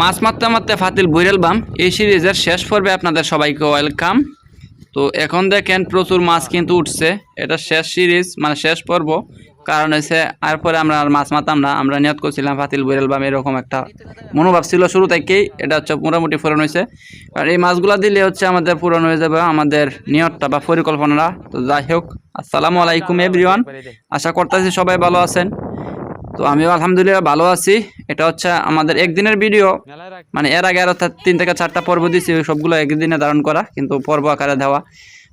মাছ মারতে মারতে ফাতিল বৈরাল বাম। এই সিরিজের শেষ পর্বে আপনাদের সবাইকে ওয়েলকাম। তো এখন দেখেন প্রচুর মাছ কিন্তু উঠছে। এটা শেষ সিরিজ মানে শেষ পর্ব। কারণ হচ্ছে আর পরে আমরা আর মাছ মারতাম না। আমরা নিয়ত করছিলাম ফাতিল বৈরাল বাম এরকম একটা মনোভাব ছিল শুরু থেকেই। এটা হচ্ছে মোটামুটি পূরণ হয়েছে আর এই মাছগুলা দিলে হচ্ছে আমাদের পূরণ হয়ে যাবে আমাদের নিয়তটা বা পরিকল্পনাটা। তো যাই হোক, আসসালামু আলাইকুম এভরিওয়ান আশা করতেছি সবাই ভালো আছেন। তো আমিও আলহামদুলিল্লাহ ভালো আছি। এটা হচ্ছে আমাদের একদিনের ভিডিও মানে এর আগে আরও তিন থেকে চারটা পর্ব দিছি সবগুলো একদিনে ধারণ করা, কিন্তু পর্ব আকারে দেওয়া।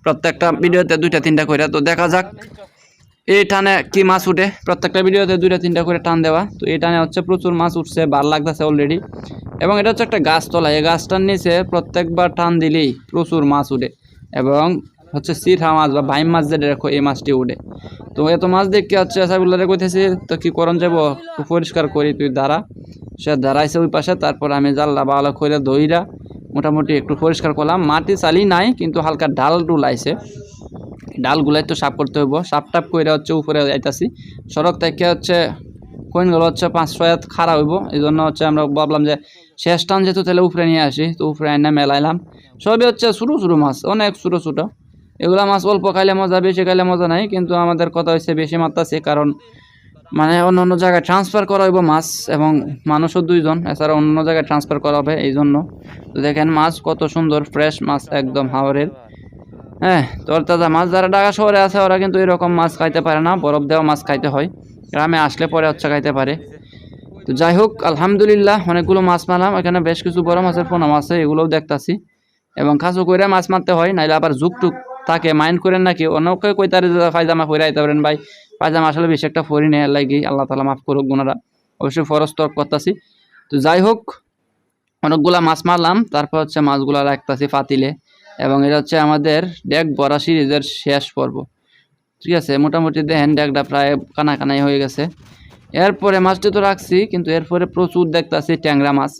প্রত্যেকটা ভিডিওতে দুইটা তিনটা করে। তো দেখা যাক, এই টানে কি মাছ উঠে। প্রত্যেকটা ভিডিওতে দুইটা তিনটা করে টান দেওয়া। তো এই টানে হচ্ছে প্রচুর মাছ উঠছে ভালো লাগতেছে অলরেডি এবং এটা হচ্ছে একটা গাছতলা এই গাছটার নিচে প্রত্যেকবার টান দিলেই প্রচুর মাছ উঠে। এবং হচ্ছে সিরহা মাছ বা ভাইম মাছ যেটা এই মাছটি উঠে। তো এত মাছ দেখে হচ্ছে এসাগুলারে কইতেছি, তো কি করণ যাব? পরিষ্কার করি তুই, দাঁড়া। সে দাঁড়াইছে ওই পাশে, তারপর আমি জানলা ভালো করে দইরা মোটামুটি একটু পরিষ্কার করলাম। মাটি চালি নাই, কিন্তু হালকা ডাল ডুলাইছে। ডালগুলাই তো সাফ করতে হইব। সাপ টাপ করে হচ্ছে উপরে যাইতাছি। সড়ক থেকে হচ্ছে কোইনগুলো হচ্ছে পাঁচ ছয় হাত খাড়া হইব। এই জন্য হচ্ছে আমরা ভাবলাম যে শেষ টান যেহেতু তাহলে উপরে নিয়ে আসি। তো উপরে এনে মেলাইলাম। সবই হচ্ছে ছোটো ছোটো মাছ, অনেক ছোটো ছোটো। এগুলা মাছ অল্প খাইলে মজা, বেশি খাইলে মজা নাই, কিন্তু আমাদের কথা হচ্ছে বেশি মারতাছি কারণ মানে অন্য অন্য জায়গায় ট্রান্সফার করা হইব মাছ এবং মানুষও দুইজন, এছাড়া অন্য জায়গায় ট্রান্সফার করা হবে এই জন্য তো দেখেন মাছ কত সুন্দর ফ্রেশ মাছ একদম হাওরের। হ্যাঁ তোর তাজা মাছ, যারা ঢাকা শহরে আছে, ওরা কিন্তু এরকম মাছ খাইতে পারে না, বরফ দেওয়া মাছ খাইতে হয়। গ্রামে আসলে পরে হচ্ছে খাইতে পারে। তো যাই হোক, আলহামদুলিল্লাহ, অনেকগুলো মাছ মারলাম, এখানে বেশ কিছু বড় মাছের পোনা মাছ আছে, এগুলোও দেখতাছি। এবং খাসু করে মাছ মারতে হয়, নাইলে আবার যুগ টুক থাকে মাইন্ড করেন নাকি? অনেকে কই তার পায়জামা পরে আইতে পারেন ভাই? পায়জামা আসলে বেশি একটা ফরি নেই লাগি আল্লাহ তালা মাফ করুক গুনারা অবশ্যই ফরজ তর্ক করতেছি। তো যাই হোক, অনেকগুলা মাছ মারলাম, তারপর হচ্ছে মাছগুলা রাখতেছি ফাতিলে। এবং এটা হচ্ছে আমাদের ডেক বড়া সিরিজের শেষ পর্ব। ঠিক আছে, মোটামুটি দেখেন ডেকটা প্রায় কানা কানাই হয়ে গেছে। এরপরে মাছটি তো রাখছি, কিন্তু এরপরে প্রচুর দেখতাছি ট্যাংরা মাছ।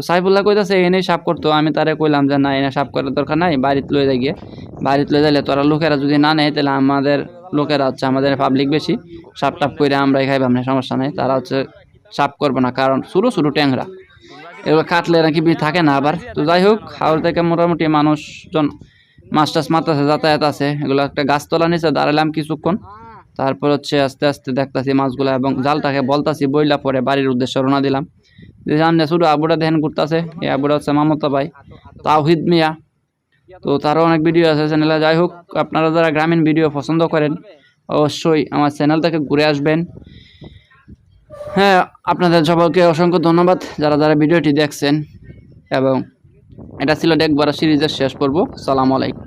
তো সাইফুল্লাহ কইতাছে এনেই সাফ করতো আমি তারে কইলাম যে, না, এনে সাফ করার দরকার নাই, বাড়িতে লয়ে যাই গিয়ে। বাড়িতে লয়ে যাইলে তোরা লোকেরা যদি না নেয়, তাহলে আমাদের লোকেরা হচ্ছে আমাদের পাবলিক বেশি। সাপ টাপ করে আমরাই খাইবাম না সমস্যা নাই। তারা হচ্ছে সাফ করবে না, কারণ ছোটো ছোটো ট্যাংরা। এগুলো কাটলে নাকি থাকে না আবার? তো যাই হোক হাওড় থেকে মোটামুটি মানুষজন মাছ টাছ মারতেছে, যাতায়াত আছে। এগুলো একটা গাছতলা নিচে দাঁড়ালাম কিছুক্ষণ। তারপর হচ্ছে আস্তে আস্তে দেখতাছি মাছগুলো এবং জালটাকে বলতাছি, বইলা পরে বাড়ির উদ্দেশ্যে রওনা দিলাম। যে সামনে শুধু আবুটা দেখেন ঘুরতেছে, এই আবুটা হচ্ছে মামতা ভাই। তাওহিদ মিয়া। তো তারও অনেক ভিডিও আছে চ্যানেলে যাই হোক, আপনারা যারা গ্রামীণ ভিডিও পছন্দ করেন, অবশ্যই আমার চ্যানেল থেকে ঘুরে আসবেন। হ্যাঁ আপনাদের সবাইকে অসংখ্য ধন্যবাদ যারা যারা ভিডিওটি দেখছেন। এবং এটা ছিল ডেক বড় সিরিজের শেষ পর্ব। সালাম আলাইকুম।